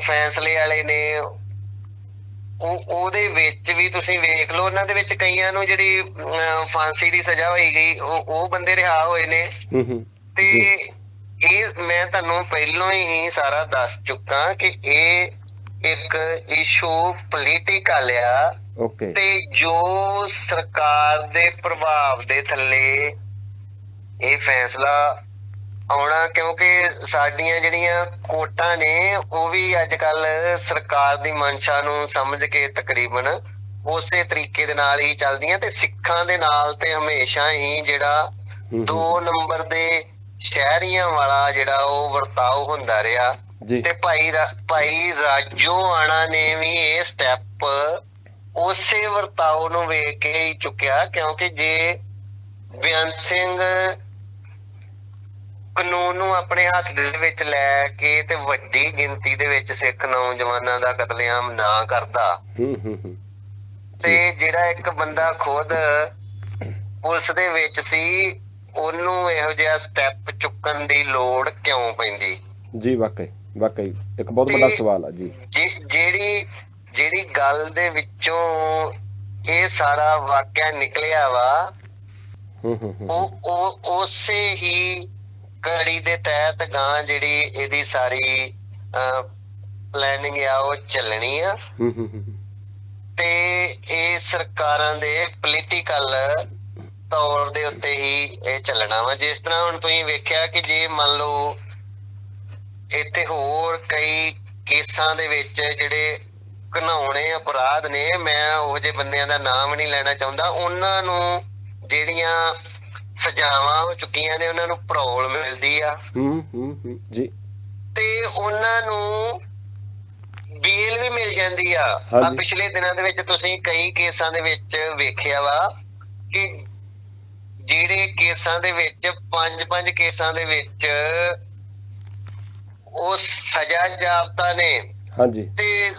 ਫੈਸਲੇ ਵਾਲੇ ਨੇ ਉਹ ਉਹਦੇ ਵਿੱਚ ਵੀ ਤੁਸੀਂ ਵੇਖ ਲਓ ਉਹਨਾਂ ਦੇ ਵਿੱਚ ਕਈਆਂ ਨੂੰ ਜਿਹੜੀ ਫਾਂਸੀ ਦੀ ਸਜ਼ਾ ਹੋਈ ਗਈ ਉਹ ਉਹ ਬੰਦੇ ਰਿਹਾ ਹੋਏ ਨੇ। ਤੇ। ਇਹ ਮੈਂ ਤੁਹਾਨੂੰ ਪਹਿਲਾਂ ਹੀ ਸਾਰਾ ਦੱਸ ਚੁੱਕਾ ਕਿ ਇਹ ਇੱਕ ਇਸ਼ੂ ਪੋਲੀਟੀਕਲ ਆ। ਓਕੇ ਤੇ ਜੋ ਸਰਕਾਰ ਦੇ ਪ੍ਰਭਾਵ ਦੇ ਥੱਲੇ ਇਹ ਫੈਸਲਾ ਆਉਣਾ ਕਿਉਂਕਿ ਸਾਡੀਆਂ ਜਿਹੜੀਆਂ ਕੋਟਾਂ ਨੇ ਉਹ ਵੀ ਅੱਜ ਕੱਲ ਸਰਕਾਰ ਦੀ ਮਨਸ਼ਾ ਨੂੰ ਸਮਝ ਕੇ ਤਕਰੀਬਨ ਉਸੇ ਤਰੀਕੇ ਦੇ ਨਾਲ ਹੀ ਚੱਲਦੀਆਂ ਤੇ ਸਿੱਖਾਂ ਦੇ ਨਾਲ ਤੇ ਹਮੇਸ਼ਾ ਹੀ ਜਿਹੜਾ ਹੂੰ, ਦੋ ਨੰਬਰ ਦੇ ਸ਼ਹਿਰੀਆਂ ਵਾਲਾ ਜਿਹੜਾ ਉਹ ਵਰਤਾਓ ਹੁੰਦਾ ਰਿਹਾ। ਤੇ ਭਾਈ ਭਾਈ ਰਾਜੋ ਆਣਾ ਨੇ ਵੀ ਇਹ ਸਟੈਪ ਉਸੇ ਵਰਤਾਓ ਨੂੰ ਵੇਖ ਕੇ ਹੀ ਚੁੱਕਿਆ ਕਿਉਂਕਿ ਜੇ ਬੇਅੰਤ ਸਿੰਘ ਕਾਨੂੰਨ ਨੂੰ ਆਪਣੇ ਹੱਥ ਦੇ ਵਿੱਚ ਲੈ ਕੇ ਤੇ ਵੱਡੀ ਗਿਣਤੀ ਦੇ ਵਿੱਚ ਸਿੱਖ ਨੌਜਵਾਨਾਂ ਦਾ ਕਤਲੇਆਮ ਨਾ ਕਰਦਾ। ਹੂੰ ਹੂੰ ਹੂੰ। ਤੇ ਜਿਹੜਾ ਇੱਕ ਬੰਦਾ ਖੁਦ ਪੁਲਿਸ ਦੇ ਵਿੱਚ ਸੀ ਉਹਨੂੰ ਇਹੋ ਜਿਹਾ ਸਟੈਪ ਚੁੱਕਣ ਦੀ ਲੋੜ ਕਿਉਂ ਪੈਂਦੀ? ਜੀ ਵਾਕਈ ਵਾਕਈ। ਇੱਕ ਬਹੁਤ ਵੱਡਾ ਸਵਾਲ ਆ ਜੀ ਜਿਹੜੀ ਜਿਹੜੀ ਗੱਲ ਦੇ ਵਿੱਚੋਂ ਇਹ ਸਾਰਾ ਵਾਕਿਆ ਨਿਕਲਿਆ ਵਾ ਹੂੰ ਹੂੰ ਹੂੰ। ਉਹ ਉਹ ਉਸੇ ਹੀ ਕੜੀ ਦੇ ਤਹਿਤ ਗਾਂ ਜਿਹੜੀ ਇਹਦੀ ਸਾਰੀ ਪਲੈਨਿੰਗ ਆ ਉਹ ਚੱਲਣੀ ਆ। ਤੇ ਇਹ ਸਰਕਾਰਾਂ ਦੇ ਪੋਲੀਟੀਕਲ ਤੌਰ ਦੇ ਉੱਤੇ ਹੀ ਇਹ ਚੱਲਣਾ ਵਾ। ਜਿਸ ਤਰ੍ਹਾਂ ਹੁਣ ਤੁਸੀਂ ਵੇਖਿਆ ਕਿ ਜੇ ਮੰਨ ਲਓ ਇੱਥੇ ਹੋਰ ਕਈ ਕੇਸਾਂ ਦੇ ਵਿੱਚ ਜਿਹੜੇ ਘਨਾਉਣੇ ਅਪਰਾਧ ਨੇ ਮੈਂ ਉਹ ਜਿਹੇ ਬੰਦਿਆਂ ਦਾ ਨਾਮ ਨਹੀਂ ਲੈਣਾ ਚਾਹੁੰਦਾ। ਉਹਨਾਂ ਨੂੰ ਜਿਹੜੀਆਂ ਸਜ਼ਾਵਾਂ ਹੋ ਚੁੱਕੀਆਂ ਨੇ ਉਹਨਾਂ ਨੂੰ ਪਰੋਲ ਮਿਲਦੀ ਆ। ਹੂੰ ਹੂੰ ਜੀ। ਤੇ ਉਹਨਾਂ ਨੂੰ ਬੇਲ ਵੀ ਮਿਲ ਜਾਂਦੀ ਆ। ਆ। ਪਿਛਲੇ ਦਿਨਾਂ ਦੇ ਵਿੱਚ ਤੁਸੀਂ ਕਈ ਕੇਸਾਂ ਦੇ ਵਿੱਚ ਵੇਖਿਆ ਵਾ ਕਿ ਜਿਹੜੇ ਕੇਸਾਂ ਦੇ ਵਿੱਚ ਪੰਜ ਪੰਜ ਕੇਸਾਂ ਦੇ ਵਿੱਚ ਉਹ ਸਜ਼ਾ ਜਾਬਤਾ ਨੇ। ਹਾਂਜੀ। ਤੇ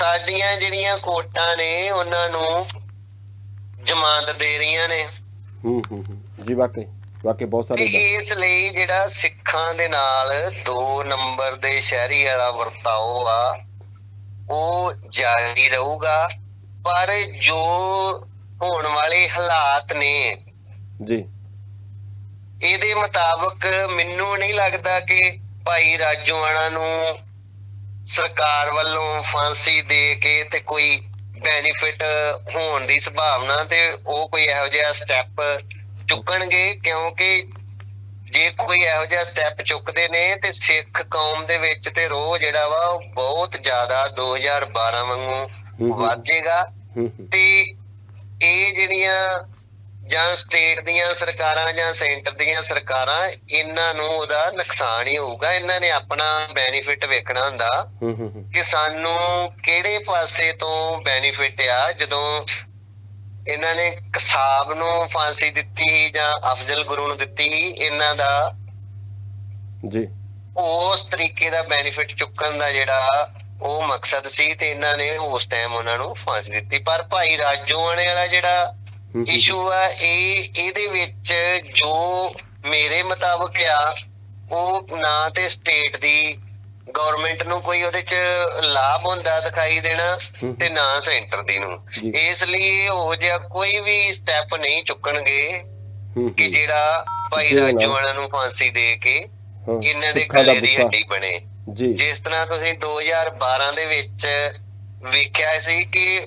ਸਾਡੀਆਂ ਜਿਹੜੀਆਂ ਕੋਰਟਾਂ ਨੇ ਉਹਨਾਂ ਨੂੰ ਜ਼ਮਾਨਤ ਦੇ ਰਹੀਆਂ ਨੇ। ਹੂੰ ਹੂੰ। ਜੀ ਵਾਕਈ ਵਾਕਈ ਬਹੁਤ ਤੇ ਸਾਰੇ ਦਾ- ਇਸ ਲਈ ਜਿਹੜਾ ਸਿੱਖਾਂ ਦੇ ਨਾਲ ਦੋ ਨੰਬਰ ਦੇ ਸ਼ਹਿਰੀ ਵਾਲਾ ਵਰਤਾਓ ਆ ਉਹ ਜਾਰੀ ਰਹੂਗਾ ਪਰ ਜੋ ਹੋਣ ਵਾਲੇ ਹਾਲਾਤ ਨੇ ਜੀ। ਇਹਦੇ ਮੁਤਾਬਕ ਮੈਨੂੰ ਨਹੀਂ ਲੱਗਦਾ ਕਿ ਭਾਈ ਰਾਜੂਆਣਾ ਨੂੰ ਸਰਕਾਰ ਵੱਲੋਂ ਫਾਂਸੀ ਦੇ ਕੇ ਤੇ ਕੋਈ ਬੈਨੀਫਿਟ ਹੋਣ ਦੀ ਸੰਭਾਵਨਾ ਤੇ ਉਹ ਕੋਈ ਇਹੋ ਜਿਹਾ ਸਟੈਪ ਚੁੱਕਣਗੇ ਕਿਉਂਕਿ ਜੇ ਕੋਈ ਇਹੋ ਜਿਹਾ ਸਟੈਪ ਚੁੱਕਦੇ ਨੇ ਤੇ ਸਿੱਖ ਕੌਮ ਦੇ ਵਿੱਚ ਤੇ ਰੋਹ ਜਿਹੜਾ ਵਾ ਉਹ ਬਹੁਤ ਜ਼ਿਆਦਾ 2012 ਵਾਂਗੂ। ਵਧੇਗਾ। ਤੇ ਇਹ ਜਿਹੜੀਆਂ ਜਾਂ ਸਟੇਟ ਦੀਆਂ ਸਰਕਾਰਾਂ ਜਾਂ ਸੈਂਟਰ ਦੀਆਂ ਸਰਕਾਰਾਂ ਇਹਨਾਂ ਨੂੰ ਉਹਦਾ ਨੁਕਸਾਨ ਹੀ ਹੋਊਗਾ। ਇਹਨਾਂ ਨੇ ਆਪਣਾ ਬੈਨੀਫਿਟ ਵੇਖਣਾ ਹੁੰਦਾ ਕਿ ਸਾਨੂੰ ਕਿਹੜੇ ਪਾਸੇ ਤੋਂ ਬੈਨੀਫਿਟ ਆ ਜਦੋਂ ਇਹਨਾਂ ਨੇ ਕਸਾਬ ਨੂੰ ਫਾਂਸੀ ਦਿੱਤੀ ਸੀ ਜਾਂ ਅਫਜ਼ਲ ਗੁਰੂ ਨੂੰ ਦਿੱਤੀ ਸੀ ਇਹਨਾਂ ਦਾ ਜੀ। ਉਸ ਤਰੀਕੇ ਦਾ ਬੈਨੀਫਿਟ ਚੁੱਕਣ ਦਾ ਜਿਹੜਾ ਉਹ ਮਕਸਦ ਸੀ ਤੇ ਇਹਨਾਂ ਨੇ ਉਸ ਟਾਈਮ ਉਹਨਾਂ ਨੂੰ ਫਾਂਸੀ ਦਿੱਤੀ। ਪਰ ਭਾਈ ਰਾਜੋਆਣੇ ਵਾਲਾ ਜਿਹੜਾ ਇਸ਼ੂ ਆ ਇਹ ਇਹਦੇ ਵਿੱਚ ਜੋ ਮੇਰੇ ਮੁਤਾਬਕ ਆ ਉਹ ਨਾ ਤੇ ਸਟੇਟ ਦੀ ਗਵਰਨਮੈਂਟ ਨੂੰ ਕੋਈ ਉਹਦੇ ਚ ਲਾਭ ਹੁੰਦਾ ਦਿਖਾਈ ਦੇਣਾ। ਤੇ ਨਾ ਸੈਂਟਰ ਦੀ ਨੂੰ। ਇਸ ਲਈ ਉਹ ਜਿਹਾ ਕੋਈ ਵੀ ਸਟੈਪ ਨਹੀਂ ਚੁੱਕਣਗੇ ਕਿ ਜਿਹੜਾ ਭਾਈ ਜੀ ਨਾ। ਫਾਂਸੀ ਦੇ ਕੇ ਇਹਨਾਂ ਦੇ ਗਲੇ ਦੀ ਹੱਡੀ ਬਣੇ ਜੀ ਜਿਸ ਤਰ੍ਹਾਂ ਤੁਸੀਂ 2012 ਦੇ ਵਿੱਚ ਵੇਖਿਆ ਸੀ ਕਿ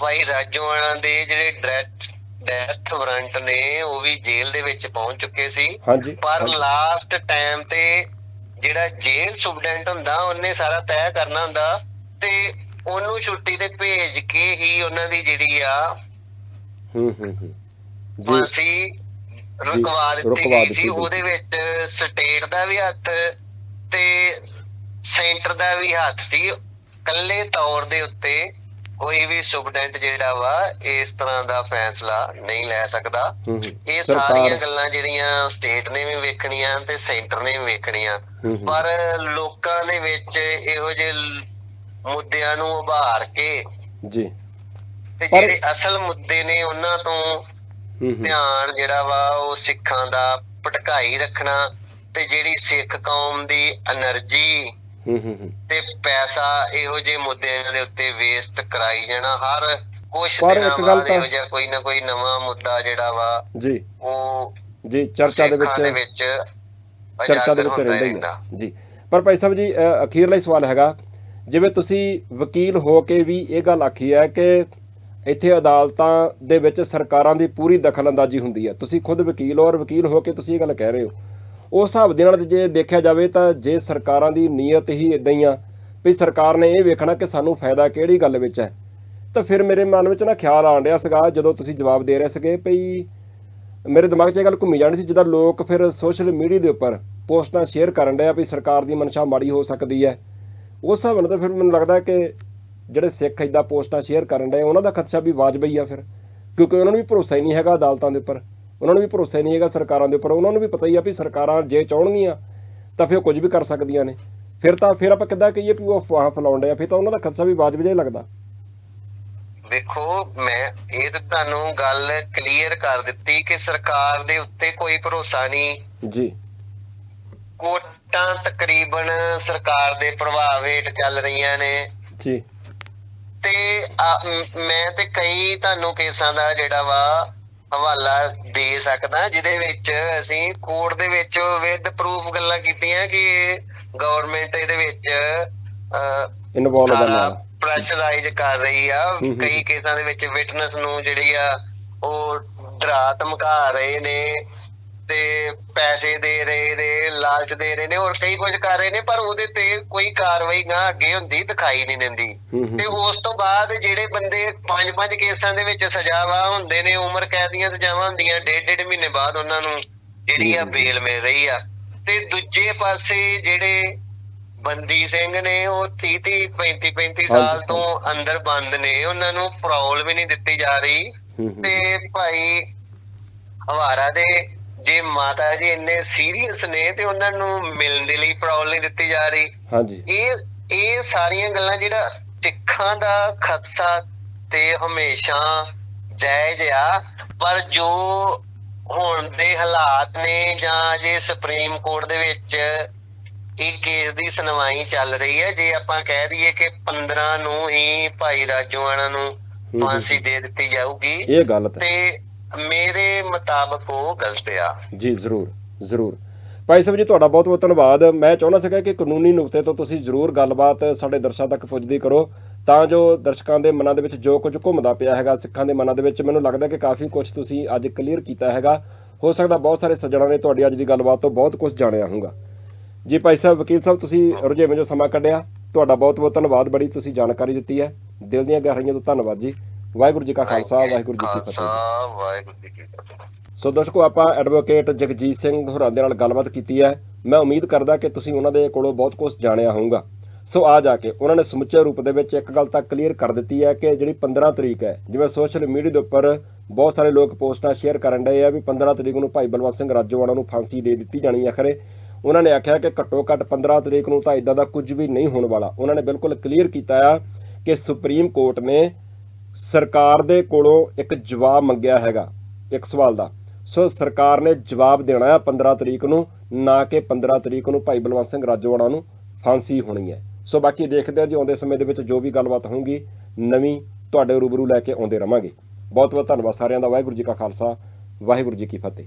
ਭਾਈ ਰਾਜੋਆਣਾ ਦੇ ਜਿਹੜੇ ਡੈਥ ਡੈਥ ਵਾਰੰਟ ਨੇ ਉਹ ਵੀ ਜੇਲ੍ਹ ਦੇ ਵਿੱਚ ਪਹੁੰਚ ਚੁੱਕੇ ਸੀ ਪਰ। ਲਾਸਟ ਟਾਈਮ ਤੇ ਜਿਹੜਾ ਜੇਲ੍ਹ ਸੁਪਰਡੈਂਟ ਹੁੰਦਾ ਉਹਨੇ ਸਾਰਾ ਤੈਅ ਕਰਨਾ ਹੁੰਦਾ ਤੇ ਉਹਨੂੰ ਛੁੱਟੀ ਤੇ ਭੇਜ ਕੇ ਹੀ ਉਹਨਾਂ ਦੀ ਜਿਹੜੀ ਆ ਹੂੰ ਹੂੰ ਹੂੰ। ਜੀ। ਫਾਂਸੀ ਰੁਕਵਾ ਦਿੱਤੀ ਗਈ ਸੀ। ਉਹਦੇ ਸੀ। ਵਿੱਚ ਸਟੇਟ ਦਾ ਵੀ ਹੱਥ ਤੇ ਸੈਂਟਰ ਦਾ ਵੀ ਹੱਥ ਸੀ। ਕੱਲੇ ਤੌਰ ਦੇ ਉੱਤੇ ਕੋਈ ਵੀ ਸੁਪਰਡੈਂਟ ਜਿਹੜਾ ਵਾ ਇਸ ਤਰ੍ਹਾਂ ਦਾ ਫੈਸਲਾ ਨਹੀਂ ਲੈ ਸਕਦਾ। ਇਹ ਸਾਰੀਆਂ ਗੱਲਾਂ ਜਿਹੜੀਆਂ ਸਟੇਟ ਨੇ ਵੀ ਵੇਖਣੀਆਂ ਤੇ ਸੈਂਟਰ ਨੇ ਵੀ ਵੇਖਣੀਆਂ। ਪਰ ਲੋਕਾਂ ਦੇ ਵਿੱਚ ਇਹੋ ਜਿਹੇ ਮੁੱਦਿਆਂ ਨੂੰ ਉਭਾਰ ਕੇ ਜੀ। ਤੇ ਜਿਹੜੇ ਅਸਲ ਮੁੱਦੇ ਨੇ ਉਹਨਾਂ ਤੋਂ ਧਿਆਨ ਜਿਹੜਾ ਵਾ ਉਹ ਸਿੱਖਾਂ ਦਾ ਭਟਕਾਈ ਰੱਖਣਾ ਤੇ ਜਿਹੜੀ ਸਿੱਖ ਕੌਮ ਦੀ એનર્ਜੀ ਤੇ ਪੈਸਾ ਇਹੋ ਜਿਹੇ ਮੁੱਦਿਆਂ ਦੇ ਉੱਤੇ ਵੇਸਟ ਕਰਾਈ ਜਾਣਾ ਹਰ ਕੁਛ ਪਰ ਇੱਕ ਇਹੋ ਜਿਹਾ ਕੋਈ ਨਾ ਕੋਈ ਨਵਾਂ ਮੁੱਦਾ ਜਿਹੜਾ ਵਾ ਜੀ। ਉਹ ਜੀ ਚਰਚਾ ਦੇ ਵਿੱਚ ਚਰਚਾ ਦੇ ਵਿੱਚ ਹੁੰਦਾ ਰਹਿੰਦਾ ਹੀ ਹੈ। ਜੀ। ਪਰ ਭਾਈ ਸਾਹਿਬ ਜੀ ਅਖੀਰਲਾ ਸਵਾਲ ਹੈਗਾ ਜਿਵੇਂ ਤੁਸੀਂ ਵਕੀਲ ਹੋ ਕੇ ਵੀ ਇਹ ਗੱਲ ਆਖੀ ਹੈ ਕਿ ਇੱਥੇ ਅਦਾਲਤਾਂ ਦੇ ਵਿੱਚ ਸਰਕਾਰਾਂ ਦੀ ਪੂਰੀ ਦਖਲਅੰਦਾਜ਼ੀ ਹੁੰਦੀ ਹੈ। ਤੁਸੀਂ ਖੁਦ ਵਕੀਲ ਹੋ ਔਰ ਵਕੀਲ ਹੋ ਕੇ ਤੁਸੀਂ ਇਹ ਗੱਲ ਕਹਿ ਰਹੇ ਹੋ। ਉਸ ਹਿਸਾਬ ਦੇ ਨਾਲ ਜੇ ਦੇਖਿਆ ਜਾਵੇ ਤਾਂ ਜੇ ਸਰਕਾਰਾਂ ਦੀ ਨੀਅਤ ਹੀ ਇਦਾਂ ਹੀ ਆ ਵੀ ਸਰਕਾਰ ਨੇ ਇਹ ਵੇਖਣਾ ਕਿ ਸਾਨੂੰ ਫਾਇਦਾ ਕਿਹੜੀ ਗੱਲ ਵਿੱਚ ਹੈ ਤਾਂ ਫਿਰ ਮੇਰੇ ਮਨ ਵਿੱਚ ਨਾ ਖਿਆਲ ਆਣ ਰਿਹਾ ਸੀਗਾ ਜਦੋਂ ਤੁਸੀਂ ਜਵਾਬ ਦੇ ਰਹੇ ਸੀਗੇ ਭਈ ਮੇਰੇ ਦਿਮਾਗ 'ਚ ਇਹ ਗੱਲ ਘੁੰਮੀ ਜਾਣੀ ਸੀ ਜਿੱਦਾਂ ਲੋਕ ਫਿਰ ਸੋਸ਼ਲ ਮੀਡੀਆ ਦੇ ਉੱਪਰ ਪੋਸਟਾਂ ਸ਼ੇਅਰ ਕਰਨ ਡਿਆ ਵੀ ਸਰਕਾਰ ਦੀ ਮਨਸ਼ਾ ਮਾੜੀ ਹੋ ਸਕਦੀ ਹੈ। ਉਸ ਹਿਸਾਬ ਨਾਲ ਤਾਂ ਫਿਰ ਮੈਨੂੰ ਲੱਗਦਾ ਕਿ ਜਿਹੜੇ ਸਿੱਖ ਇਦਾਂ ਪੋਸਟਾਂ ਸ਼ੇਅਰ ਕਰਨ ਡਏ ਉਹਨਾਂ ਦਾ ਖਦਸ਼ਾ ਵੀ ਵਾਜਬਈ ਆ ਫਿਰ। ਕਿਉਂਕਿ ਉਹਨਾਂ ਨੂੰ ਵੀ ਭਰੋਸਾ ਹੀ ਨਹੀਂ ਹੈਗਾ ਅਦਾਲਤਾਂ ਦੇ ਉੱਪਰ। ਉਹਨਾਂ ਨੂੰ ਵੀ ਭਰੋਸਾ ਹੀ ਨਹੀਂ ਹੈਗਾ ਸਰਕਾਰਾਂ ਦੇ ਉੱਪਰ। ਉਹਨਾਂ ਨੂੰ ਵੀ ਪਤਾ ਹੀ ਆ ਵੀ ਸਰਕਾਰਾਂ ਜੇ ਚਾਹਣਗੀਆਂ ਤਾਂ ਫਿਰ ਉਹ ਕੁਝ ਵੀ ਕਰ ਸਕਦੀਆਂ ਨੇ। ਫਿਰ ਤਾਂ ਫਿਰ ਆਪਾਂ ਕਿੱਦਾਂ ਕਹੀਏ ਵੀ ਉਹ ਅਫਵਾਹ ਫੈਲਾਉਣ ਡਏ ਆ, ਫਿਰ ਤਾਂ ਉਹਨਾਂ ਦਾ ਖਦਸ਼ਾ ਵੀ ਵਾਜਬ ਜਿਹਾ ਹੀ ਲੱਗਦਾ। ਵੇਖੋ ਮੈਂ ਇਹ ਤਾਂ ਤੁਹਾਨੂੰ ਗੱਲ ਕਲੀਅਰ ਕਰ ਦਿੱਤੀ ਕਿ ਸਰਕਾਰ ਦੇ ਉੱਤੇ ਕੋਈ ਭਰੋਸਾ ਨਹੀਂ। ਜੀ। ਕੋਟਾਂ ਤਕਰੀਬਨ ਸਰਕਾਰ ਦੇ ਪ੍ਰਭਾਵ ਹੇਠ ਚੱਲ ਰਹੀਆਂ ਨੇ। ਜੀ। ਤੇ ਮ- ਤੇ ਕਈ ਤੁਹਾਨੂੰ ਕੇਸਾਂ ਦਾ ਜਿਹੜਾ ਵਾ ਹਵਾਲਾ ਦੇ ਸਕਦਾ ਜਿਹਦੇ ਵਿੱਚ ਅਸੀਂ ਕੋਰਟ ਦੇ ਵਿੱਚ ਵਿਦ ਪ੍ਰੂਫ ਗੱਲਾਂ ਕੀਤੀਆਂ ਕਿ ਗਵਰਨਮੈਂਟ ਇਹਦੇ ਵਿੱਚ ਇਨਵੋਲਵ ਕਰਨਾ ਪ੍ਰੈਸ਼ਰਾਈਜ਼ ਕਰ ਰਹੀ ਆ। ਕਈ ਕੇਸਾਂ ਦੇ ਵਿੱਚ ਵਿਟਨੈਸ ਨੂੰ ਜਿਹੜੀ ਆ ਉਹ ਡਰਾ ਧਮਕਾ ਰਹੇ ਨੇ ਤੇ ਪੈਸੇ ਦੇ ਰਹੇ ਨੇ ਲਾਲਚ ਦੇ ਰਹੇ ਨੇ ਔਰ ਕਈ ਕੁਝ ਕਰ ਰਹੇ ਨੇ ਪਰ ਉਹਦੇ ਤੇ ਕੋਈ ਕਾਰਵਾਈ ਨਾ ਅੱਗੇ ਹੁੰਦੀ ਦਿਖਾਈ ਨਹੀਂ ਦਿੰਦੀ ਤੇ ਉਸ ਤੋਂ ਬਾਅਦ ਜਿਹੜੇ ਬੰਦੇ ਪੰਜ ਪੰਜ ਕੇਸਾਂ ਦੇ ਵਿੱਚ ਸਜ਼ਾਵਾ ਹੁੰਦੇ ਨੇ ਉਮਰ ਕੈਦ ਦੀਆਂ ਸਜ਼ਾਵਾਂ ਹੁੰਦੀਆਂ ਡੇਢ ਡੇਢ ਮਹੀਨੇ ਬਾਅਦ ਉਹਨਾਂ ਨੂੰ ਜਿਹੜੀ ਆ। ਬੇਲ ਮਿਲ ਰਹੀ ਆ ਤੇ ਦੂਜੇ ਪਾਸੇ ਜਿਹੜੇ ਬੰਦੀ ਸਿੰਘ ਨੇ ਉਹ 30 30 35 35 ਸਾਲ। ਤੋਂ ਅੰਦਰ ਬੰਦ ਨੇ। ਉਹਨਾਂ ਨੂੰ ਪ੍ਰੋਬਲ ਵੀ ਨਹੀਂ ਦਿੱਤੀ ਜਾ ਰਹੀ। ਤੇ ਭਾਈ ਹਵਾਰਾ ਦੇ ਜੇ ਮਾਤਾ ਜੀ ਇੰਨੇ ਸੀਰੀਅਸ ਨੇ ਤੇ ਉਹਨਾਂ ਨੂੰ ਮਿਲਣ ਦੇ ਲਈ ਪ੍ਰੋਬਲ ਨਹੀਂ ਦਿੱਤੀ ਜਾ ਰਹੀ। ਹਾਂਜੀ। ਇਹ ਇਹ ਸਾਰੀਆਂ ਗੱਲਾਂ ਜਿਹੜਾ ਸਿੱਖਾਂ ਦਾ ਖਦਸ਼ਾ ਤੇ ਹਮੇਸ਼ਾ ਜਾਇਜ਼ ਆ ਪਰ ਜੋ ਹੁਣ ਦੇ ਹਾਲਾਤ ਨੇ ਜਾਂ ਜੇ ਸੁਪਰੀਮ ਕੋਰਟ ਦੇ ਵਿੱਚ ਇਹ ਕੇਸ ਦੀ ਸੁਣਵਾਈ ਚੱਲ ਰਹੀ ਹੈ। ਜੇ ਆਪਾਂ ਕਹਿ ਦਈਏ ਕਿ 15 ਨੂੰ ਹੀ ਭਾਈ ਰਾਜੋਆਣਾ ਨੂੰ। ਫਾਂਸੀ ਦੇ ਦਿੱਤੀ ਜਾਊਗੀ ਇਹ ਗਲਤ ਹੈ ਤੇ ਮੇਰੇ ਮੁਤਾਬਕ ਉਹ ਗਲਤ ਆ। ਜੀ ਜ਼ਰੂਰ ਜ਼ਰੂਰ। ਭਾਈ ਸਾਹਿਬ ਜੀ ਤੁਹਾਡਾ ਬਹੁਤ ਬਹੁਤ ਧੰਨਵਾਦ। ਮੈਂ ਚਾਹੁੰਦਾ ਸੀਗਾ ਕਿ ਕਾਨੂੰਨੀ ਨੁਕਤੇ ਤੋਂ ਤੁਸੀਂ ਜ਼ਰੂਰ ਗੱਲਬਾਤ ਸਾਡੇ ਦਰਸ਼ਕਾਂ ਤੱਕ ਪੁੱਜਦੀ ਕਰੋ ਤਾਂ ਜੋ ਦਰਸ਼ਕਾਂ ਦੇ ਮਨਾਂ ਦੇ ਵਿੱਚ ਜੋ ਕੁਝ ਘੁੰਮਦਾ ਪਿਆ ਹੈਗਾ ਸਿੱਖਾਂ ਦੇ ਮਨਾਂ ਦੇ ਵਿੱਚ ਮੈਨੂੰ ਲੱਗਦਾ ਕਿ ਕਾਫੀ ਕੁਝ ਤੁਸੀਂ ਅੱਜ ਕਲੀਅਰ ਕੀਤਾ ਹੈਗਾ। ਹੋ ਸਕਦਾ ਬਹੁਤ ਸਾਰੇ ਸੱਜਣਾਂ ਨੇ ਤੁਹਾਡੀ ਅੱਜ ਦੀ ਗੱਲਬਾਤ ਤੋਂ ਬਹੁਤ ਕੁਝ ਜਾਣਿਆ ਹੋਊਗਾ। ਜੀ ਭਾਈ ਸਾਹਿਬ ਵਕੀਲ ਸਾਹਿਬ ਤੁਸੀਂ ਰੁਝੇਵੇਂ ਜੋ ਸਮਾਂ ਕੱਢਿਆ ਤੁਹਾਡਾ ਬਹੁਤ ਬਹੁਤ ਧੰਨਵਾਦ ਬੜੀ ਤੁਸੀਂ ਜਾਣਕਾਰੀ ਦਿੱਤੀ ਹੈ। ਦਿਲ ਦੀਆਂ ਗਹਿਰਾਈਆਂ ਤੋਂ ਧੰਨਵਾਦ ਜੀ। ਵਾਹਿਗੁਰੂ ਜੀ ਕਾ ਖਾਲਸਾ ਵਾਹਿਗੁਰੂ ਜੀ ਕੀ ਫਤਿਹ ਵਾਹਿਗੁਰੂ ਜੀ ਕੀ ਫਤਿਹ। ਸੋ ਦਰਸ਼ਕੋ ਆਪਾਂ ਐਡਵੋਕੇਟ ਜਗਜੀਤ ਸਿੰਘ ਹੋਰਾਂ ਦੇ ਨਾਲ ਗੱਲਬਾਤ ਕੀਤੀ ਹੈ। ਮੈਂ ਉਮੀਦ ਕਰਦਾ ਕਿ ਤੁਸੀਂ ਉਹਨਾਂ ਦੇ ਕੋਲੋਂ ਬਹੁਤ ਕੁਝ ਜਾਣਿਆ ਹੋਊਗਾ। ਸੋ ਆ ਜਾ ਕੇ ਉਹਨਾਂ ਨੇ ਸਮੁੱਚੇ ਰੂਪ ਦੇ ਵਿੱਚ ਇੱਕ ਗੱਲ ਤਾਂ ਕਲੀਅਰ ਕਰ ਦਿੱਤੀ ਹੈ ਕਿ ਜਿਹੜੀ 15 ਤਰੀਕ ਹੈ ਜਿਵੇਂ ਸੋਸ਼ਲ ਮੀਡੀਆ ਦੇ ਉੱਪਰ ਬਹੁਤ ਸਾਰੇ ਲੋਕ ਪੋਸਟਾਂ ਸ਼ੇਅਰ ਕਰਨ ਡਏ ਆ ਵੀ 15 ਤਰੀਕ ਨੂੰ ਭਾਈ ਬਲਵੰਤ ਸਿੰਘ ਰਾਜੋਵਾਣਾ ਨੂੰ ਫਾਂਸੀ ਦੇ ਦਿੱਤੀ ਜਾਣੀ ਹੈ। ਖਰੇ ਉਹਨਾਂ ਨੇ ਆਖਿਆ ਕਿ ਘੱਟੋ ਘੱਟ 15 ਤਰੀਕ ਨੂੰ ਤਾਂ ਇਦਾਂ ਦਾ ਕੁਝ ਵੀ ਨਹੀਂ ਹੋਣ ਵਾਲਾ। ਉਹਨਾਂ ਨੇ ਬਿਲਕੁਲ ਕਲੀਅਰ ਕੀਤਾ ਆ ਕਿ ਸੁਪਰੀਮ ਕੋਰਟ ਨੇ ਸਰਕਾਰ ਦੇ ਕੋਲੋਂ ਇੱਕ ਜਵਾਬ ਮੰਗਿਆ ਹੈਗਾ, ਇੱਕ ਸਵਾਲ ਦਾ। ਸੋ ਸਰਕਾਰ ਨੇ ਜਵਾਬ ਦੇਣਾ ਹੈ 15 ਤਰੀਕ ਨੂੰ, ਨਾ ਕਿ 15 ਤਰੀਕ ਨੂੰ ਭਾਈ ਬਲਵੰਤ ਸਿੰਘ ਰਾਜੋਵਾਣਾ ਨੂੰ ਫਾਂਸੀ ਹੋਣੀ ਹੈ। ਸੋ ਬਾਕੀ ਦੇਖਦੇ ਹਾਂ ਜੀ, ਆਉਂਦੇ ਸਮੇਂ ਦੇ ਵਿੱਚ ਜੋ ਵੀ ਗੱਲਬਾਤ ਹੋਊਗੀ, ਨਵੀਂ ਤੁਹਾਡੇ ਰੂਬਰੂ ਲੈ ਕੇ ਆਉਂਦੇ ਰਵਾਂਗੇ। ਬਹੁਤ ਬਹੁਤ ਧੰਨਵਾਦ ਸਾਰਿਆਂ ਦਾ, ਵਾਹਿਗੁਰੂ ਜੀ ਕਾ ਖਾਲਸਾ, ਵਾਹਿਗੁਰੂ ਜੀ ਕੀ ਫਤਿਹ।